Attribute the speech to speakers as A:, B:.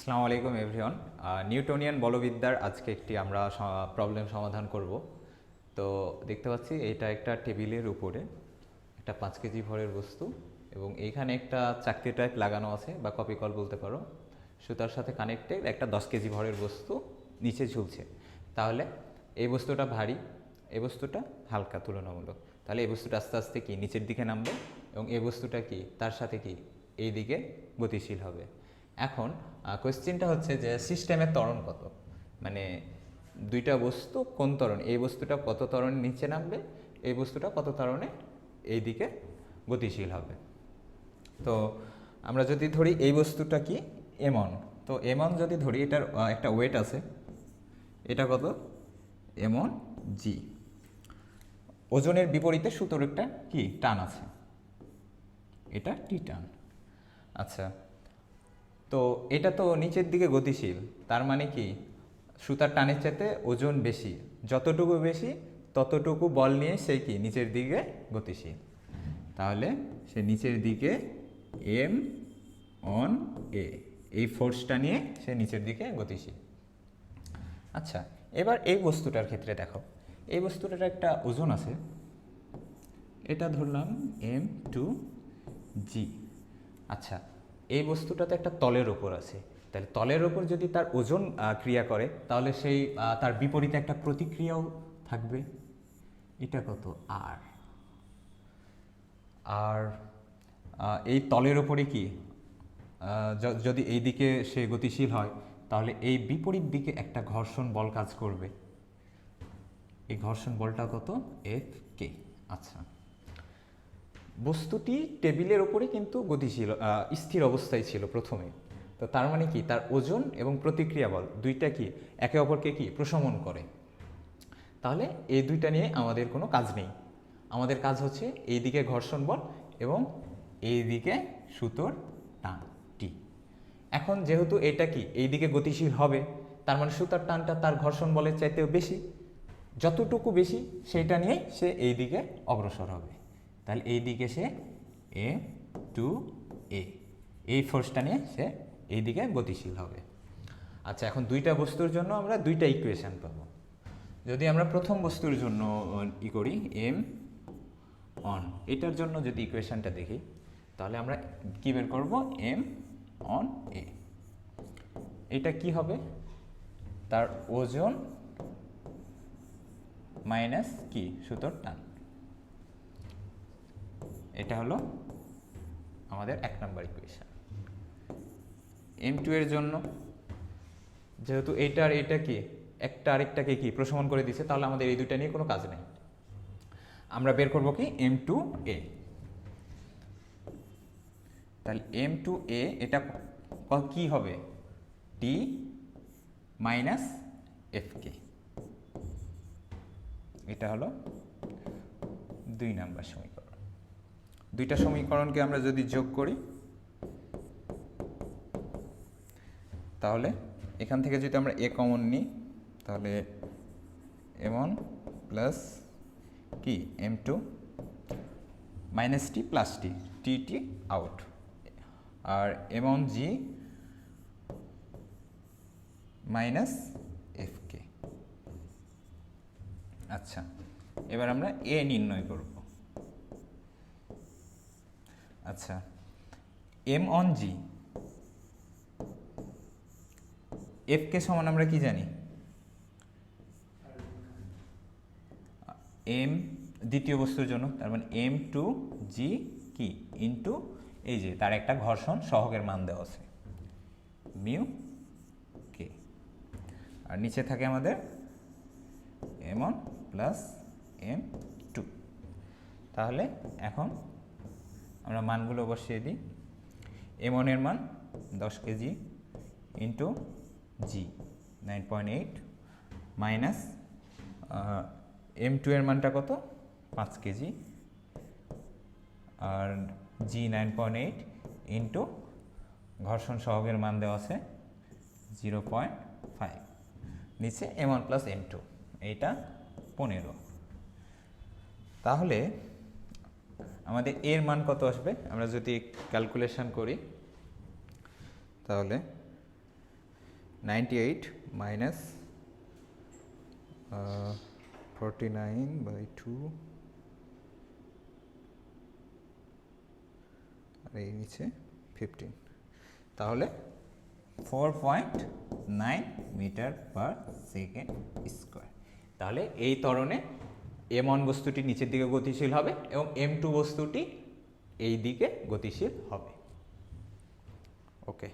A: আসসালামু আলাইকুম, everyone. Newtonian বলবিদ্যার আজকে একটি আমরা প্রবলেম সমাধান করব। তো দেখতে পাচ্ছি এটা একটা টেবিলের উপরে একটা পাঁচ কেজি ভরের বস্তু এবং এইখানে একটা চাকতি টাইপ লাগানো আছে বা কপি কল বলতে পারো। সুতার সাথে কানেক্টেড একটা দশ কেজি ভরের বস্তু নিচে ঝুলছে। তাহলে এই বস্তুটা ভারী, এই বস্তুটা হালকা, তুলনামূলক। তাহলে এই বস্তুটা আস্তে আস্তে কি, নিচের দিকে নামবে এবং এই বস্তুটা কি, তার সাথে কি, এই দিকে গতিশীল হবে। এখন কোয়েশ্চেনটা হচ্ছে যে সিস্টেমের ত্বরণ কত? মানে দুইটা বস্তু কোন ত্বরণ? এই বস্তুটা কত ত্বরণ নিচে নামবে? এই বস্তুটা কত ত্বরণে এই দিকে গতিশীল হবে? তো আমরা যদি ধরি এই বস্তুটা কি? এমন তো এমন যদি ধরি, এটার একটা ওয়েট আছে। এটা কত? এমন জি ওজনের বিপরীতে সুতোর একটা কি? টান আছে। এটা টি টান আচ্ছা তো এটা তো নিচের দিকে গতিশীল। তার মানে কি? সুতার টানের চাইতে ওজন বেশি। যতটুকু বেশি, ততটুকু বল নিয়ে সে কি? নিচের দিকে গতিশীল। তাহলে সে নিচের দিকে এম অন এ এই ফোর্সটা নিয়ে সে নিচের দিকে গতিশীল। আচ্ছা এবার এই বস্তুটার ক্ষেত্রে দেখো। এই বস্তুটার একটা ওজন আছে। এটা ধরলাম এম টু জি আচ্ছা এই বস্তুটাতে একটা তলের ওপর আছে। তাহলে তলের ওপর যদি তার ওজন ক্রিয়া করে, তাহলে সেই তার বিপরীতে একটা প্রতিক্রিয়াও থাকবে। এটা কত? আর। আর এই তলের ওপরে কি? যদি এই দিকে সে গতিশীল হয়, তাহলে এই বিপরীত দিকে একটা ঘর্ষণ বল কাজ করবে। এই ঘর্ষণ বলটা কত? F K. আচ্ছা। বস্তুটি টেবিলের ওপরে কিন্তু গতিশীল স্থির অবস্থায় ছিল প্রথমে। তো তার মানে কি? তার ওজন এবং প্রতিক্রিয়া বল দুইটা কি? একে অপরকে কি? প্রশমন করে। তাহলে এই দুইটা নিয়ে আমাদের কোনো কাজ নেই। আমাদের কাজ হচ্ছে এই দিকে ঘর্ষণ বল এবং এই দিকে সুতোর টান টি এখন যেহেতু এটা কি? এই দিকে গতিশীল হবে, তার মানে সুতার টানটা তার ঘর্ষণ বলের চাইতেও বেশি। যতটুকু বেশি, সেইটা নিয়ে সে এই দিকে অগ্রসর হবে। তাহলে এই দিকে সে এ টু এ এই ফোর্সটা নিয়ে সে এই দিকে গতিশীল হবে। আচ্ছা এখন দুইটা বস্তুর জন্য আমরা দুইটা ইকুয়েশান পাবো। যদি আমরা প্রথম বস্তুর জন্য ই করি এম অন এটার জন্য যদি ইকুয়েশনটা দেখি, তাহলে আমরা কী বের করব? এম অন এ এটা কি হবে? তার ওজন মাইনাস কি? সুতোর টান। এটা হলো আমাদের এক নম্বর ইকুয়েশন এম টু এর জন্য যেহেতু এটা আর এটা কি, একটা আরেকটাকে কি প্রশমন করে দিছে, তাহলে আমাদের এই দুইটা নিয়ে কোনো কাজ নেই। আমরা বের করব কি এম টু এ তাহলে এম টু এ এটা কি হবে? টি মাইনাস এফ কে এটা হলো দুই নাম্বার সমীকরণ। দুইটা সমীকরণকে আমরা যদি যোগ করি, তাহলে এখান থেকে যদি আমরা এ কমন নিই, তাহলে এম ওয়ান প্লাস কি M two minus T plus T T T out আর M one G minus F K আচ্ছা এবার আমরা এ নির্ণয় করব। আচ্ছা M on G F K সমান আমরা কি জানি? এম দ্বিতীয় বস্তুর জন্য, তার মানে এম টু জি কি? ইন্টু এই যে, তার একটা ঘর্ষণ সহকের মান দেওয়া আছে। মিউ কে আর নিচে থাকে আমাদের M one plus M two তাহলে এখন আমরা মানগুলো বসিয়ে দিই। এম ওয়ানের মান দশ kg into G, nine point eight minus M two এর মানটা কত? পাঁচ কেজি। আর G, nine point eight into ঘর্ষণ সহগের মান দেওয়া আছে জিরো পয়েন্ট ফাইভ। নিচে M one plus M two এইটা পনেরো। তাহলে আমাদের এর মান কত আসবে? আমরা যদি ক্যালকুলেশন করি, তাহলে ninety eight minus forty nine by two আর এই নিচে ফিফটিন তাহলে four point nine metre per second square তাহলে এই ত্বরণে এম ওয়ান বস্তুটি নিচের দিকে গতিশীল হবে এবং এম টু বস্তুটি এই দিকে গতিশীল হবে। ওকে